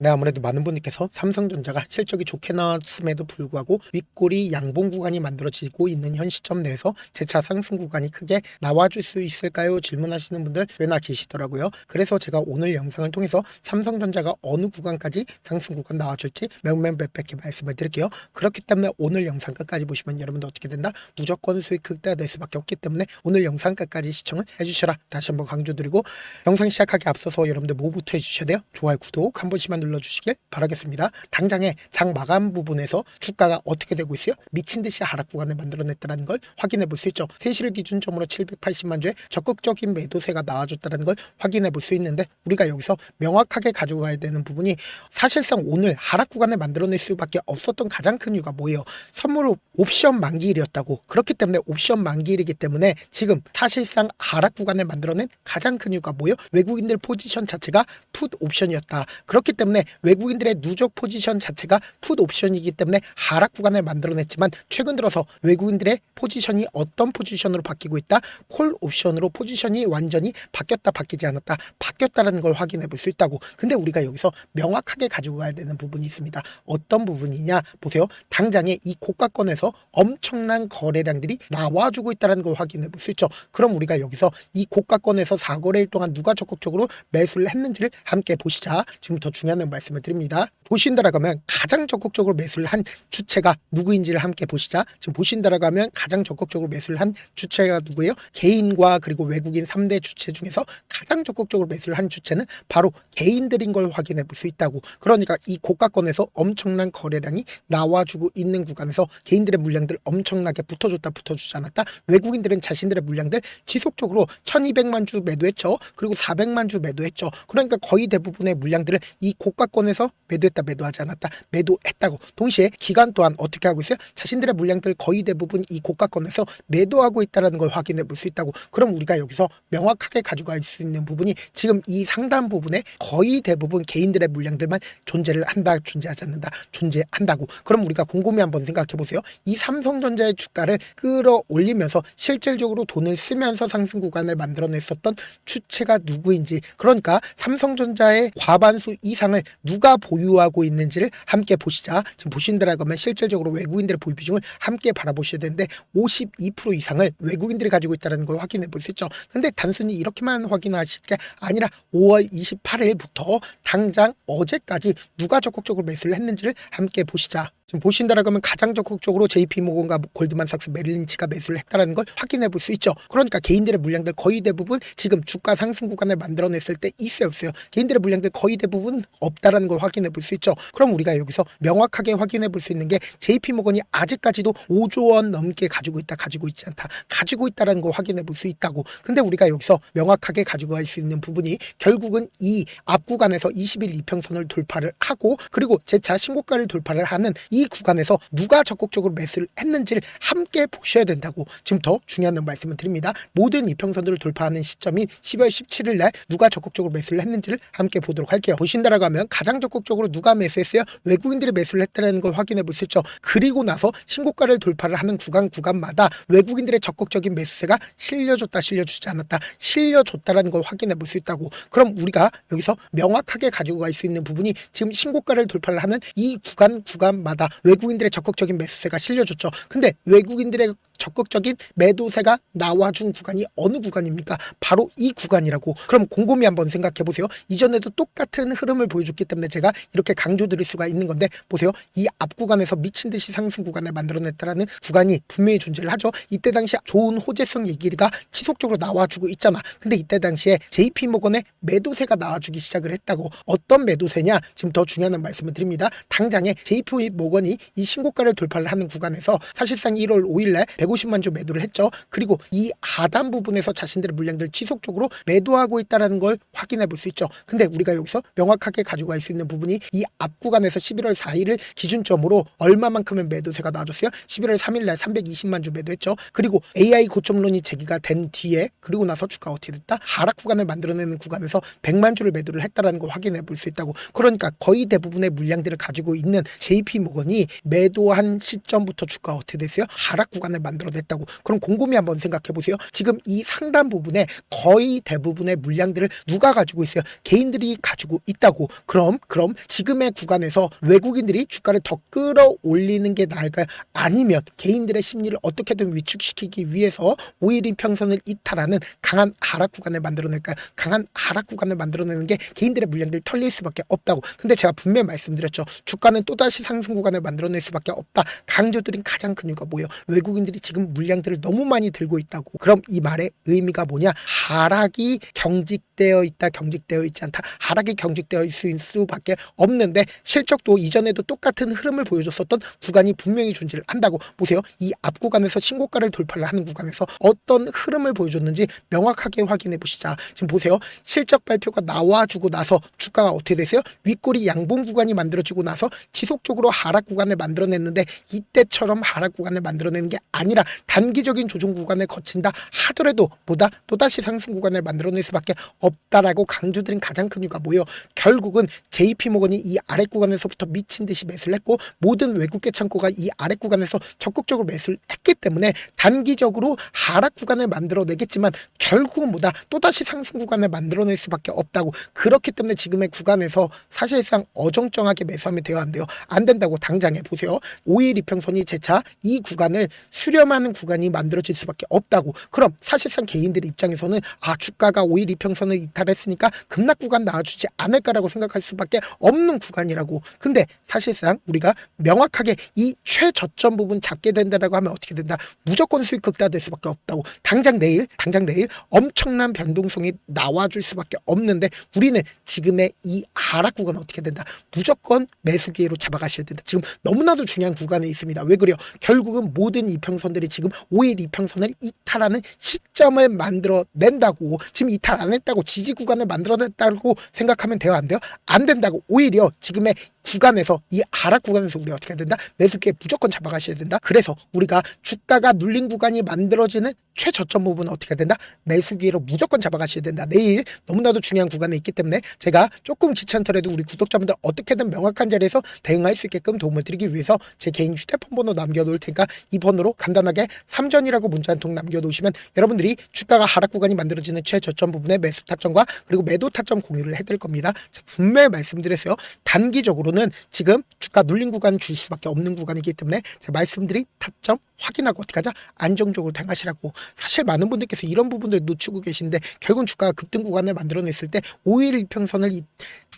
네, 아무래도 많은 분들께서 삼성전자가 실적이 좋게 나왔음에도 불구하고 윗골이 양봉 구간이 만들어지고 있는 현 시점 내에서 재차 상승 구간이 크게 나와줄 수 있을까요? 질문하시는 분들 꽤나 계시더라고요. 그래서 제가 오늘 영상을 통해서 삼성전자가 어느 구간까지 상승 구간 나와줄지 명명백백히 말씀을 드릴게요. 그렇기 때문에 오늘 영상 끝까지 보시면 여러분들 어떻게 된다? 무조건 수익 극대화 될 수밖에 없기 때문에 오늘 영상 끝까지 시청을 해주셔라. 다시 한번 강조드리고 영상 시작하기 앞서서 여러분들 뭐부터 해주셔야 돼요? 좋아요, 구독 한 번씩만 눌러 주시길 바라겠습니다. 당장에 장 마감 부분에서 주가가 어떻게 되고 있어요? 미친 듯이 하락 구간을 만들어냈다는 걸 확인해 볼 수 있죠. 세시를 기준점으로 780만 주의 적극적인 매도세가 나와줬다는 걸 확인해 볼 수 있는데 우리가 여기서 명확하게 가지고 가야 되는 부분이 사실상 오늘 하락 구간을 만들어낼 수밖에 없었던 가장 큰 이유가 뭐예요? 선물 옵션 만기일이었다고 그렇기 때문에 옵션 만기일이기 때문에 지금 사실상 하락 구간을 만들어낸 가장 큰 이유가 뭐예요? 외국인들 포지션 자체가 풋 옵션이었다. 그렇기 때문에 외국인들의 누적 포지션 자체가 풋 옵션이기 때문에 하락 구간을 만들어냈지만 최근 들어서 외국인들의 포지션이 어떤 포지션으로 바뀌고 있다? 콜 옵션으로 포지션이 완전히 바뀌었다 바뀌지 않았다 바뀌었다라는 걸 확인해 볼 수 있다고. 근데 우리가 여기서 명확하게 가지고 가야 되는 부분이 있습니다. 어떤 부분이냐? 보세요. 당장에 이 고가권에서 엄청난 거래량들이 나와주고 있다는 걸 확인해 볼 수 있죠. 그럼 우리가 여기서 이 고가권에서 4거래일 동안 누가 적극적으로 매수를 했는지를 함께 보시자. 지금부터 중요한 말씀을 드립니다 보신다라고 하면 가장 적극적으로 매수를 한 주체가 누구인지를 함께 보시자 지금 보신다라고 하면 가장 적극적으로 매수를 한 주체가 누구예요? 개인과 그리고 외국인 3대 주체 중에서 가장 적극적으로 매수를 한 주체는 바로 개인들인 걸 확인해 볼 수 있다고. 그러니까 이 고가권에서 엄청난 거래량이 나와주고 있는 구간에서 개인들의 물량들 엄청나게 붙어줬다 붙어주지 않았다. 외국인들은 자신들의 물량들 지속적으로 1200만 주 매도했죠. 그리고 400만 주 매도했죠. 그러니까 거의 대부분의 물량들을 이고 가권에서 매도했다 매도하지 않았다 매도했다고. 동시에 기간 또한 어떻게 하고 있어요? 자신들의 물량들 거의 대부분 이 고가권에서 매도하고 있다는 걸 확인해 볼 수 있다고. 그럼 우리가 여기서 명확하게 가져갈 수 있는 부분이 지금 이 상단 부분에 거의 대부분 개인들의 물량들만 존재를 한다, 존재하지 않는다, 존재한다고. 그럼 우리가 곰곰이 한번 생각해 보세요. 이 삼성전자의 주가를 끌어올리면서 실질적으로 돈을 쓰면서 상승 구간을 만들어냈었던 주체가 누구인지. 그러니까 삼성전자의 과반수 이상을 누가 보유하고 있는지를 함께 보시자. 지금 보신다라고 하면 실질적으로 외국인들의 보유 비중을 함께 바라보셔야 되는데 52% 이상을 외국인들이 가지고 있다는 걸 확인해 볼 수 있죠. 근데 단순히 이렇게만 확인하실 게 아니라 5월 28일부터 당장 어제까지 누가 적극적으로 매수를 했는지를 함께 보시자. 지금 보신다라고 하면 가장 적극적으로 JP모건과 골드만삭스 메릴린치가 매수를 했다는 걸 확인해 볼 수 있죠. 그러니까 개인들의 물량들 거의 대부분 지금 주가 상승 구간을 만들어냈을 때 있어요 없어요. 개인들의 물량들 거의 대부분 없다라는 걸 확인해 볼 수 있죠. 그럼 우리가 여기서 명확하게 확인해 볼 수 있는 게 JP모건이 아직까지도 5조 원 넘게 가지고 있다 가지고 있지 않다 가지고 있다라는 걸 확인해 볼 수 있다고. 근데 우리가 여기서 명확하게 가지고 갈 수 있는 부분이 결국은 이 앞 구간에서 20일 이평선을 돌파를 하고 그리고 재차 신고가를 돌파를 하는 이 구간에서 누가 적극적으로 매수를 했는지를 함께 보셔야 된다고 지금 더 중요한 말씀을 드립니다. 모든 이평선들을 돌파하는 시점인 12월 17일 날 누가 적극적으로 매수를 했는지를 함께 보도록 할게요. 보신다라고 하면 가장 적극적으로 누가 매수했어요? 외국인들이 매수를 했다는 걸 확인해 있죠. 그리고 나서 신고가를 돌파를 하는 구간 구간마다 외국인들의 적극적인 매수세가 실려줬다 실려주지 않았다 실려줬다라는 걸 확인해 볼 수 있다고. 그럼 우리가 여기서 명확하게 가지고 갈 수 있는 부분이 지금 신고가를 돌파를 하는 이 구간 구간마다 외국인들의 적극적인 매수세가 실려줬죠. 근데 외국인들의 적극적인 매도세가 나와준 구간이 어느 구간입니까? 바로 이 구간이라고. 그럼 곰곰이 한번 생각해 보세요. 이전에도 똑같은 흐름을 보여줬기 때문에 제가 이렇게 강조드릴 수가 있는 건데 보세요. 이 앞 구간에서 미친 듯이 상승 구간을 만들어냈다라는 구간이 분명히 존재를 하죠. 이때 당시 좋은 호재성 얘기가 지속적으로 나와주고 있잖아. 근데 이때 당시에 JP 모건의 매도세가 나와주기 시작을 했다고. 어떤 매도세냐? 지금 더 중요한 말씀을 드립니다. 당장에 JP 모건 이 이 신고가를 돌파를 하는 구간에서 사실상 1월 5일날 150만 주 매도를 했죠. 그리고 이 하단 부분에서 자신들의 물량들 지속적으로 매도하고 있다는 걸 확인해 볼 수 있죠. 근데 우리가 여기서 명확하게 가지고 갈 수 있는 부분이 이 앞 구간에서 11월 4일을 기준점으로 얼마만큼의 매도세가 나와줬어요? 11월 3일 날 320만 주 매도했죠. 그리고 AI 고점론이 제기가 된 뒤에 그리고 나서 주가 어떻게 됐다? 하락 구간을 만들어내는 구간에서 100만 주를 매도를 했다라는 걸 확인해 볼 수 있다고. 그러니까 거의 대부분의 물량들을 가지고 있는 JP 모건 이 구간이 매도한 시점부터 주가 어떻게 됐어요? 하락 구간을 만들어냈다고. 그럼 곰곰이 한번 생각해 보세요. 지금 이 상단 부분에 거의 대부분의 물량들을 누가 가지고 있어요? 개인들이 가지고 있다고. 그럼 그럼 지금의 구간에서 외국인들이 주가를 더 끌어올리는 게 나을까요? 아니면 개인들의 심리를 어떻게든 위축시키기 위해서 5일 이평선을 이탈하는 강한 하락 구간을 만들어낼까요? 강한 하락 구간을 만들어내는 게 개인들의 물량들이 털릴 수밖에 없다고. 근데 제가 분명히 말씀드렸죠. 주가는 또다시 상승 구간을 만들어낼 수밖에 없다. 강조드린 가장 큰 이유가 뭐예요? 외국인들이 지금 물량들을 너무 많이 들고 있다고. 그럼 이 말의 의미가 뭐냐? 하락이 경직되어 있다, 경직되어 있지 않다. 하락이 경직되어 있을 수밖에 없는데 실적도 이전에도 똑같은 흐름을 보여줬었던 구간이 분명히 존재를 한다고 보세요. 이 앞 구간에서 신고가를 돌파를 하는 구간에서 어떤 흐름을 보여줬는지 명확하게 확인해 보시자. 지금 보세요. 실적 발표가 나와주고 나서 주가가 어떻게 됐어요? 윗꼬리 양봉 구간이 만들어지고 나서 지속적으로 하락 구간을 만들어냈는데 이때처럼 하락 구간을 만들어내는 게 아니라 단기적인 조정 구간을 거친다 하더라도 보다 또다시 상승 구간을 만들어낼 수밖에 없다라고 강조드린 가장 큰 이유가 뭐예요? 결국은 JP 모건이 이 아래 구간에서부터 미친 듯이 매수를 했고 모든 외국계 창고가 이 아래 구간에서 적극적으로 매수를 했기 때문에 단기적으로 하락 구간을 만들어내겠지만 결국은 뭐다 또다시 상승 구간을 만들어낼 수밖에 없다고 그렇기 때문에 지금의 구간에서 사실상 어정쩡하게 매수하면 돼요 안 돼요 안 된다고 당장에 보세요. 5일 이평선이 재차 이 구간을 수렴하는 구간이 만들어질 수밖에 없다고. 그럼 사실상 개인들 입장에서는 아 주가가 5일 이평선을 이탈했으니까 급락 구간 나와주지 않을까라고 생각할 수밖에 없는 구간이라고. 근데 사실상 우리가 명확하게 이 최저점 부분 잡게 된다라고 하면 어떻게 된다? 무조건 수익 극대화될 수밖에 없다고. 당장 내일 당장 내일 엄청난 변동성이 나와줄 수밖에 없는데 우리는 지금의 이 하락 구간 어떻게 된다? 무조건 매수 기회로 잡아가셔야 된다. 지금 너무나도 중요한 구간에 있습니다. 왜 그래요? 결국은 모든 이평선들이 지금 5일 이평선을 이탈하는 시점을 만들어낸다고 지금 이탈 안 했다고 지지 구간을 만들어냈다고 생각하면 돼요? 안 돼요? 안 된다고. 오히려 지금의 구간에서 이 하락 구간에서 우리가 어떻게 해야 된다? 매수기에 무조건 잡아가셔야 된다. 그래서 우리가 주가가 눌린 구간이 만들어지는 최저점 부분은 어떻게 해야 된다? 매수기로 무조건 잡아가셔야 된다. 내일 너무나도 중요한 구간에 있기 때문에 제가 조금 귀찮더라도 우리 구독자분들 어떻게든 명확한 자리에서 대응할 수 있게끔 도움을 드리기 위해서 제 개인 휴대폰 번호 남겨놓을 테니까 이 번호로 간단하게 3전이라고 문자 한 통 남겨놓으시면 여러분들이 주가가 하락 구간이 만들어지는 최저점 부분의 매수 타점과 그리고 매도 타점 공유를 해드릴 겁니다. 분명히 말씀드렸어요. 단기적으로는 지금 주가 눌린 구간 줄 수밖에 없는 구간이기 때문에 제가 말씀드린 타점 확인하고 어떻게 하자 안정적으로 대응하시라고. 사실 많은 분들께서 이런 부분들 놓치고 계신데 결국 주가가 급등 구간을 만들어냈을 때 5일 이평선을 이-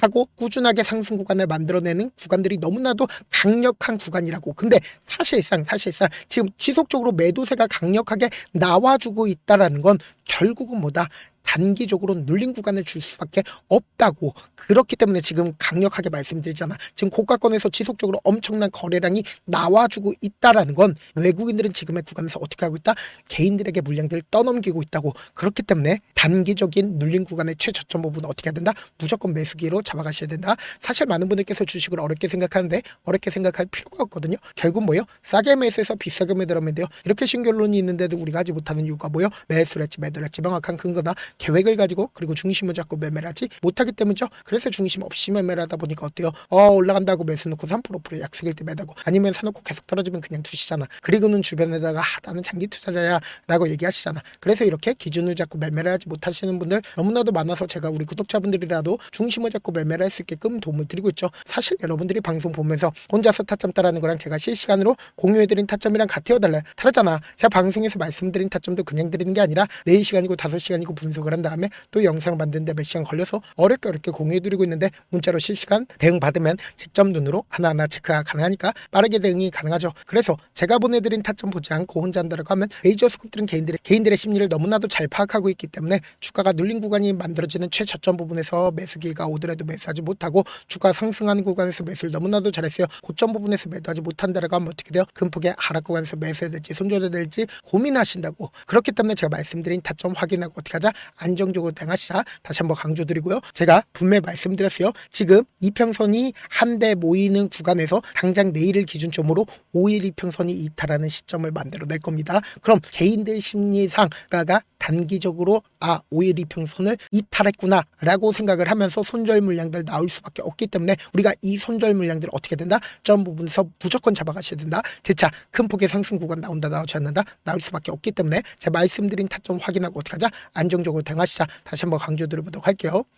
타고 꾸준하게 상승 구간을 만들어내는 구간들이 너무나도 강력한 구간이라고. 근데 사실상 사실상 지금 지속적으로 매도세가 강력하게 나와주고 있다라는 건 결국은 뭐다 단기적으로 눌린 구간을 줄 수밖에 없다고. 그렇기 때문에 지금 강력하게 말씀드리잖아 지금 고가권에서 지속적으로 엄청난 거래량이 나와주고 있다라는 건 외국인들은 지금의 구간에서 어떻게 하고 있다? 개인들에게 물량들을 떠넘기고 있다고. 그렇기 때문에 단기적인 눌린 구간의 최저점 부분 어떻게 해야 된다? 무조건 매수기로 잡아가셔야 된다. 사실 많은 분들께서 주식을 어렵게 생각하는데 어렵게 생각할 필요가 없거든요. 결국 뭐요? 싸게 매수해서 비싸게 매도하면 돼요. 이렇게 신결론이 있는데도 우리가 하지 못하는 이유가 뭐요? 매수를 했지 매도를 했지. 명확한 근거나 계획을 가지고 그리고 중심을 잡고 매매를 하지 못하기 때문이죠. 그래서 중심 없이 매매를 하다 보니까 어때요? 어 올라간다고 매수 놓고 3% 약속일 때 매다고 아니면 사놓고 계속 떨어지면 그냥 두시잖아. 그리고는 주변에다가 아, 나는 장기 투자자야 라고 얘기하시잖아. 그래서 이렇게 기준을 잡고 매매를 하지 못하시는 분들 너무나도 많아서 제가 우리 구독자분들이라도 중심을 잡고 매매를 할 수 있게끔 도움을 드리고 있죠. 사실 여러분들이 방송 보면서 혼자서 타점 따라하는 거랑 제가 실시간으로 공유해드린 타점이랑 같아요 달라요. 다르잖아. 제가 방송에서 말씀드린 타점도 그냥 드리는 게 아니라 4시간이고 5시간이고 분석 을 한 다음에 또 영상 만드는데 몇 시간 걸려서 어렵게 어렵게 공유해드리고 있는데 문자로 실시간 대응 받으면 직접 눈으로 하나하나 체크가 가능하니까 빠르게 대응이 가능하죠. 그래서 제가 보내드린 타점 보지 않고 혼자 한다라고 하면 메이저 스kup들은 개인들의 개인들의 심리를 너무나도 잘 파악하고 있기 때문에 주가가 눌린 구간이 만들어지는 최저점 부분에서 매수기가 오더라도 매수하지 못하고 주가 상승하는 구간에서 매수를 너무나도 잘했어요. 고점 부분에서 매도하지 못한다라고 하면 어떻게 돼요? 금폭의 하락 구간에서 매수해야 될지 손절해야 될지 고민하신다고 그렇기 때문에 제가 말씀드린 타점 확인하고 어떻게 하자 안정적으로 대응하시자 다시 한번 강조드리고요. 제가 분명히 말씀드렸어요. 지금 이평선이 한대 모이는 구간에서 당장 내일을 기준점으로 5일 이평선이 이탈하는 시점을 만들어낼 겁니다. 그럼 개인들 심리상 가가 단기적으로 아 오일 이평선을 이탈했구나 라고 생각을 하면서 손절 물량들 나올 수밖에 없기 때문에 우리가 이 손절 물량들 어떻게 된다? 점 부분에서 무조건 잡아가셔야 된다. 재차 큰 폭의 상승 구간 나온다 나오지 않는다 나올 수밖에 없기 때문에 제가 말씀드린 타점 확인하고 어떻게 하자 안정적으로 대응하시자 다시 한번 강조드려보도록 할게요.